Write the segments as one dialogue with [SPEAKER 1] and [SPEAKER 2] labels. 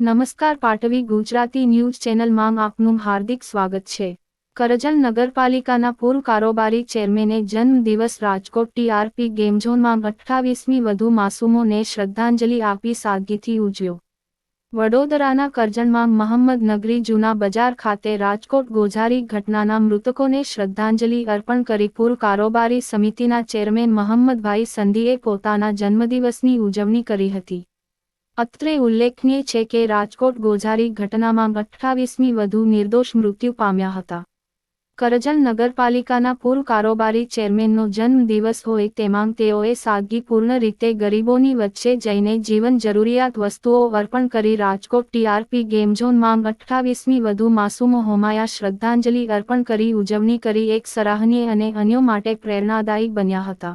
[SPEAKER 1] નમસ્કાર પાટવી ગુજરાતી ન્યૂઝ ચેનલમાં આપનું હાર્દિક સ્વાગત છે. કરજણ નગરપાલિકાના પૂર્વ કારોબારી ચેરમેને જન્મદિવસ રાજકોટ ટીઆરપી ગેમઝોનમાં અઠ્ઠાવીસમી વધુ માસૂમોને શ્રદ્ધાંજલિ આપી સાદગીથી ઉજવ્યો. વડોદરાના કરજણમાં મહમ્મદ નગરી જૂના બજાર ખાતે રાજકોટ ગોઝારી ઘટનાના મૃતકોને શ્રદ્ધાંજલિ અર્પણ કરી પૂર્વ કારોબારી સમિતિના ચેરમેન મહમ્મદભાઈ સંધીએ પોતાના જન્મદિવસની ઉજવણી કરી હતી. અત્રે ઉલ્લેખનીય છે કે રાજકોટ ગોઝારી ઘટનામાં અઠ્ઠાવીસમી વધુ નિર્દોષ મૃત્યુ પામ્યા હતા. કરજણ નગરપાલિકાના પૂર્વ કારોબારી ચેરમેનનો જન્મદિવસ હોય તેમાં તેઓએ સાદગીપૂર્ણ રીતે ગરીબોની વચ્ચે જઈને જીવન જરૂરિયાત વસ્તુઓ અર્પણ કરી રાજકોટ ટીઆરપી ગેમઝોનમાં અઠ્ઠાવીસમી વધુ માસૂમો હોમાયા શ્રદ્ધાંજલિ અર્પણ કરી ઉજવણી કરી એક સરાહનીય અને અન્યો માટે પ્રેરણાદાયી બન્યા હતા.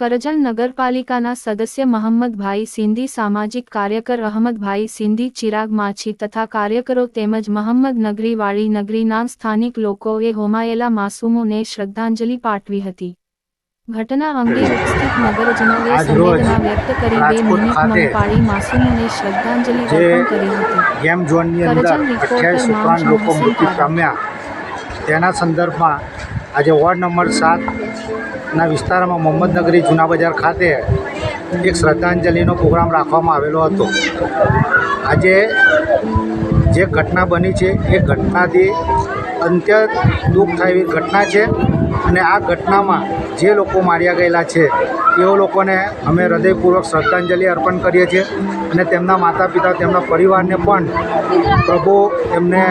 [SPEAKER 1] કરજણ નગરપાલિકાના સદસ્ય મહમ્મદભાઈ સિંધી સામાજિક કાર્યકર અહમદભાઈ સિંધી ચિરાગ માછી તથા કાર્યકરો તેમજ મહમ્મદ વાળી નગરીના સ્થાનિક લોકોએ હોમાયેલા માસૂમોને શ્રદ્ધાંજલિ પાઠવી હતી. ઘટના અંગે ઉપસ્થિત નગરજનોએ સંવેદના વ્યક્ત કરી બે મિનિટ મન પાડી માસૂમોને શ્રદ્ધાંજલિ અર્પણ કરી હતી.
[SPEAKER 2] ગેમ ઝોનની અંદર લોકો મૃત્યુ પામ્યા. તેના સંદર્ભમાં આજે વોર્ડ નંબર સાતના વિસ્તારમાં મોહમ્મદનગરી જૂના બજાર ખાતે એક શ્રદ્ધાંજલિનો પ્રોગ્રામ રાખવામાં આવેલો હતો. આજે જે ઘટના બની છે, એ ઘટનાથી અત્યંત દુઃખ થાય એવી ઘટના છે. અને આ ઘટનામાં જે લોકો માર્યા ગયેલા છે, તેઓ લોકોને અમે હૃદયપૂર્વક શ્રદ્ધાંજલિ અર્પણ કરીએ છીએ. અને તેમના માતા પિતા તેમના પરિવારને પણ પ્રભુ એમને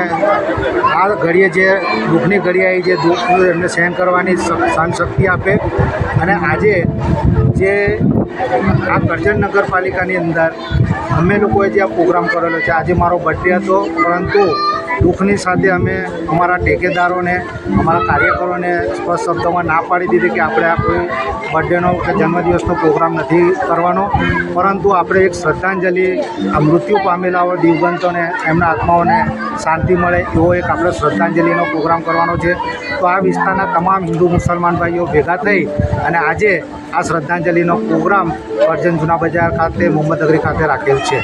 [SPEAKER 2] આ ઘડીએ જે દુઃખની ઘડી આવી, જે દુઃખ એમને સહન કરવાની સહન શક્તિ આપે. અને આજે જે આ કરજણ નગરપાલિકાની અંદર અમે લોકોએ જે આ પ્રોગ્રામ કરેલો છે, આજે મારો બર્થડે હતો, પરંતુ દુઃખની સાથે અમે અમારા ઠેકેદારોને અમારા કાર્યકરોને સ્પષ્ટ શબ્દોમાં ના પાડી દીધી કે આપણે આ કોઈ બર્થડેનો કે જન્મદિવસનો પ્રોગ્રામ નથી કરવાનો. પરંતુ આપણે એક શ્રદ્ધાંજલિ, આ મૃત્યુ પામેલા હોય દિવગંતોને, એમના આત્માઓને શાંતિ મળે એવો એક આપણે શ્રદ્ધાંજલિનો પ્રોગ્રામ કરવાનો છે. તો આ વિસ્તારના તમામ હિન્દુ મુસલમાન ભાઈઓ ભેગા થઈ અને આજે આ શ્રદ્ધાંજલિનો પ્રોગ્રામ અર્જન જૂના બજાર ખાતે, મોહમ્મદ અગરી ખાતે રાખેલ છે.